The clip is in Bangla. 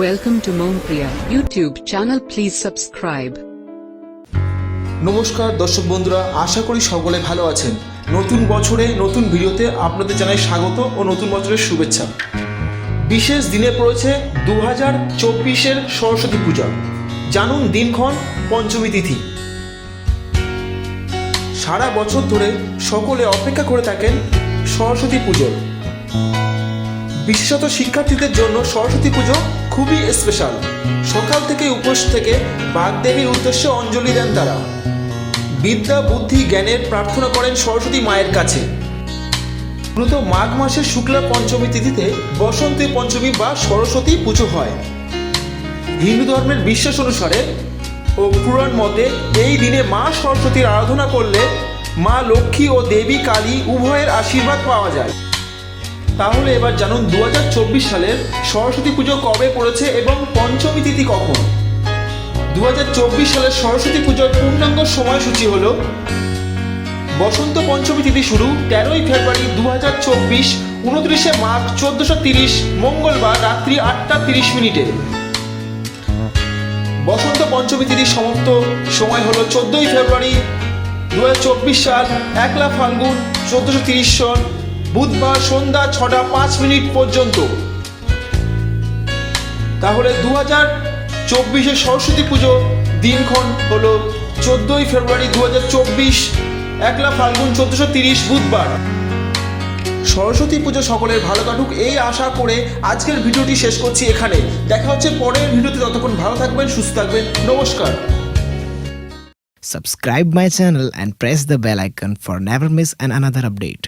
Welcome to Mompriya YouTube channel. Please subscribe. নমস্কার দর্শক বন্ধুরা, আশা করি সকলে ভালো আছেন নতুন বছরে নতুন ভিডিওতে আপনাদের জানাই স্বাগত ও নতুন বছরের শুভেচ্ছা বিশেষ দিনে পড়েছে দু হাজার চব্বিশের সরস্বতী পূজা জানুন দিনক্ষণ পঞ্চমী তিথি সারা বছর ধরে সকলে অপেক্ষা করে থাকেন সরস্বতী পুজোর বিশেষত শিক্ষার্থীদের জন্য সরস্বতী পুজো খুবই স্পেশাল সকাল থেকে উপোস থেকে বাগদেবীর উদ্দেশ্যে অঞ্জলি দেন তারা। বিদ্যা, বুদ্ধি, জ্ঞানের প্রার্থনা করেন সরস্বতী মায়ের কাছে। মূলত মাঘ মাসের শুক্লা পঞ্চমী তিথিতে বসন্তী পঞ্চমী বা সরস্বতী পুজো হয়। হিন্দু ধর্মের বিশ্বাস অনুসারে ও পুরাণ মতে এই দিনে মা সরস্বতীর আরাধনা করলে মা লক্ষ্মী ও দেবী কালী উভয়ের আশীর্বাদ পাওয়া যায়। তাহলে এবার জানুন দু হাজার চব্বিশ সালের সরস্বতী পুজো কবে পড়েছে এবং পঞ্চমী তিথি কখন? দু হাজার চব্বিশ সালের সরস্বতী পুজোর পূর্ণাঙ্গ সময়সূচি হল বসন্ত পঞ্চমী তিথি শুরু তেরোই ফেব্রুয়ারি দু হাজার চব্বিশ, উনত্রিশে মার্চ চোদ্দশো তিরিশ, মঙ্গলবার রাত্রি আটটা তিরিশ মিনিটে। বসন্ত পঞ্চমী তিথির সমাপ্ত সময় হলো চোদ্দোই ফেব্রুয়ারি দু হাজার চব্বিশ সাল, একলা ফাল্গুন চোদ্দশো তিরিশ সন। বুধবার সন্ধ্যা ছটা পাঁচ মিনিট পর্যন্ত। তাহলে দু হাজার চব্বিশে সরস্বতী পুজো দিনক্ষণ হলো চোদ্দোই ফেব্রুয়ারি দু হাজার চব্বিশ, একলা ফাল্গুন চোদ্দশো তিরিশ বুধবার। সরস্বতী পুজো সকলের ভালো কাটুক এই আশা করে আজকের ভিডিওটি শেষ করছি এখানে। দেখা হচ্ছে পরের ভিডিওতে। ততক্ষণ ভালো থাকবেন, সুস্থ থাকবেন। নমস্কার। Subscribe my channel and press the bell icon for never miss an another update.